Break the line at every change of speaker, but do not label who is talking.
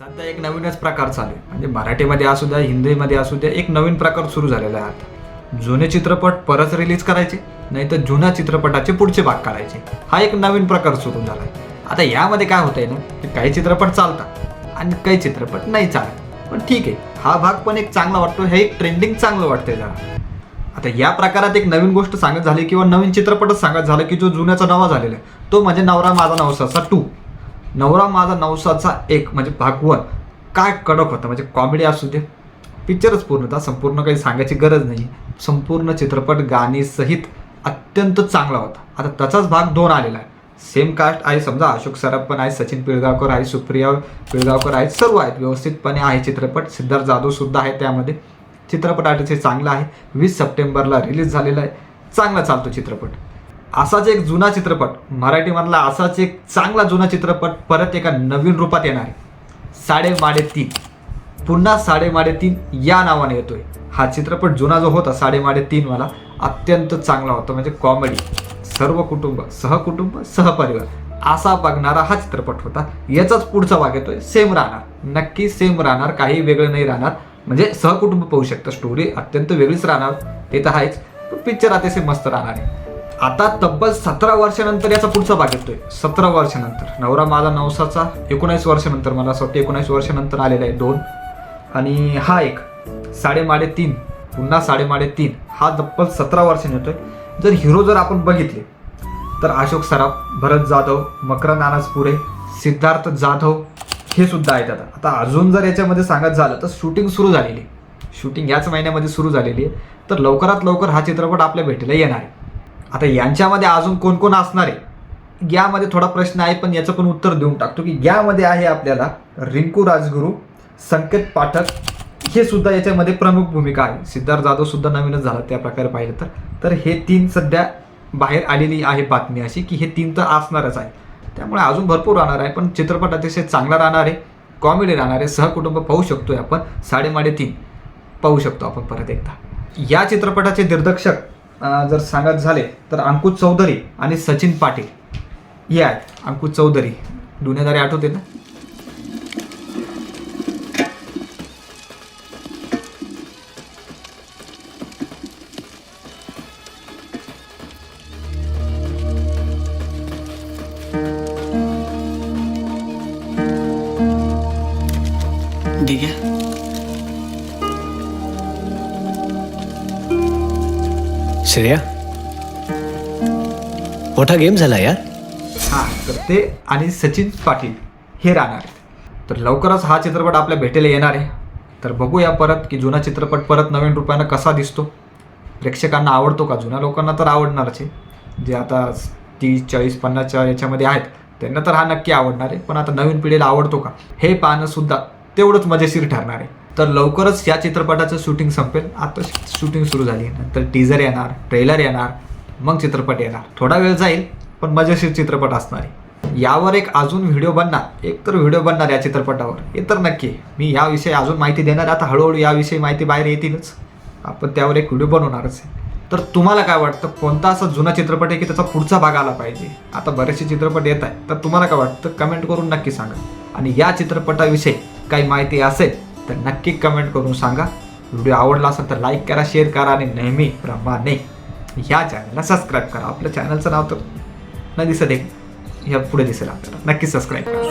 सध्या एक नवीनच प्रकार चालू आहे. म्हणजे मराठीमध्ये असू द्या हिंदीमध्ये असू द्या एक नवीन प्रकार सुरू झालेला आहे आता. जुने चित्रपट परत रिलीज करायचे नाही तर जुन्या चित्रपटाचे पुढचे भाग काढायचे. हा एक नवीन प्रकार सुरू झाला आहे. आता यामध्ये काय होतंय ना की काही चित्रपट चालतात आणि काही चित्रपट नाही चालत. पण ठीक आहे हा भाग पण एक चांगला वाटतो हे एक ट्रेंडिंग चांगलं वाटतंय जरा. आता या प्रकारात एक नवीन गोष्ट सांगत झाली किंवा नवीन चित्रपटच सांगत झालं की जो जुन्याचा नवा झालेला आहे तो म्हणजे नवरा माझा नवसाचा टू नवरा माझा नवसाचा एक म्हणजे भाग वन काय कडक होता म्हणजे कॉमेडी असू दे पिक्चरच पूर्णतः संपूर्ण काही सांगायची गरज नाही. संपूर्ण चित्रपट गाणी सहित अत्यंत चांगला होता. आता त्याचाच भाग दोन आलेला आहे. सेम कास्ट आहे समजा अशोक सराफ पण आहे सचिन पिळगावकर आहे सुप्रिया पिळगावकर आहेत सर्व आहेत. व्यवस्थितपणे आहे चित्रपट. सिद्धार्थ जाधव सुद्धा आहे त्यामध्ये. चित्रपट अतिशय चांगला आहे. वीस सप्टेंबरला रिलीज झालेला आहे. चांगला चालतो चित्रपट. असाच एक जुना चित्रपट मराठीमधला असाच एक चांगला जुना चित्रपट परत एका नवीन रूपात येणार आहे. साडे माडे तीन. पुन्हा साडे माडे तीन या नावाने येतोय. हा चित्रपट जुना जो होता साडे माडे तीन अत्यंत चांगला होता. म्हणजे कॉमेडी सर्व कुटुंब सहकुटुंब सहपरिवार असा बघणारा हा चित्रपट होता. याचाच पुढचा भाग येतोय सेम राहणार. नक्की सेम राहणार काही वेगळं नाही राहणार. म्हणजे सहकुटुंब पाहू शकतं स्टोरी अत्यंत वेगळीच राहणार. ते तर आहेच पण पिक्चर अतिशय मस्त राहणार आहे. आता तब्बल सतरा वर्षानंतर याचा पुढचा भाग येतोय. सतरा वर्षानंतर. नवरा माझा नवसाचा एकोणीस वर्षानंतर मला असं वाटतं एकोणीस वर्षानंतर आलेला आहे दोन. आणि हा एक साडेमाडे तीन पुन्हा साडेमाडे तीन हा तब्बल सतरा वर्षांनी येतोय. जर हिरो जर आपण बघितले तर अशोक सराफ भरत जाधव मकर नानाजपुरे सिद्धार्थ जाधव हे सुद्धा आहेत आता. आता अजून जर याच्यामध्ये सांगत झालं तर शूटिंग सुरू झालेली शूटिंग याच महिन्यामध्ये सुरू झालेली आहे. तर लवकरात लवकर हा चित्रपट आपल्या भेटीला येणार आहे. आता यांच्यामध्ये अजून कोण कोण असणार आहे? यामध्ये थोडा प्रश्न आहे पण याचं पण उत्तर देऊन टाकतो की यामध्ये आहे आपल्याला रिंकू राजगुरू संकेत पाठक हे सुद्धा याच्यामध्ये प्रमुख भूमिका आहे. सिद्धार्थ जाधव सुद्धा नवीनच झाला त्या प्रकारे पाहिलं तर. तर हे तीन सध्या बाहेर आलेली आहे बातमी अशी की हे तीन तर असणारच आहे. त्यामुळे अजून भरपूर राहणार आहे पण चित्रपट अतिशय चांगला राहणार आहे कॉमेडी राहणार आहे सहकुटुंब पाहू शकतोय आपण साडेमाडे तीन पाहू शकतो आपण परत एकदा. या चित्रपटाचे दिग्दर्शक जर सांगत झाले तर अंकुश चौधरी आणि सचिन पाटील. हे आहेत अंकुश चौधरी. दुनियादारी आठवते ना?
ठीक आहे श्रेया मोठा गेम झाला यार.
हां तर ते आणि सचिन पाटील हे राहणार आहेत. तर लवकरच हा चित्रपट आपल्या भेटीला येणार आहे. तर बघूया परत की जुना चित्रपट परत नवीन रुपयानं कसा दिसतो. प्रेक्षकांना आवडतो का? जुन्या लोकांना तर आवडणारच आहे. जे आता तीस चाळीस पन्नासच्या याच्यामध्ये आहेत त्यांना तर हा नक्की आवडणार आहे. पण आता नवीन पिढीला आवडतो का? हे पाहणंसुद्धा तेवढंच मजेशीर ठरणार आहे. तर लवकरच या चित्रपटाचं शूटिंग संपेल. आता शूटिंग सुरू झाली आहे. नंतर टीझर येणार ट्रेलर येणार मग चित्रपट येणार. थोडा वेळ जाईल पण मजेशीर चित्रपट असणार आहे. यावर एक अजून व्हिडिओ बनणार. एक तर व्हिडिओ बनणार या चित्रपटावर. हे तर नक्की. मी याविषयी अजून माहिती देणार आता हळूहळू याविषयी माहिती बाहेर येतीलच. आपण त्यावर एक व्हिडिओ बनवणारच आहे. तर तुम्हाला काय वाटतं? कोणता असा जुना चित्रपट आहे की त्याचा पुढचा भाग आला पाहिजे? आता बरेचसे चित्रपट येत आहे तर तुम्हाला काय वाटतं? कमेंट करून नक्की सांगा. आणि या चित्रपटाविषयी काही माहिती असेल तर नक्की कमेंट करून सांगा. व्हिडिओ आवडला असेल तर लाईक करा शेअर करा आणि नेहमी प्रमाणे ह्या चॅनलला सबस्क्राईब करा. आपल्या चॅनलचं नाव तर नाही दिसत आहे. ह्या पुढे दिसेल आपल्याला. नक्की सबस्क्राईब करा.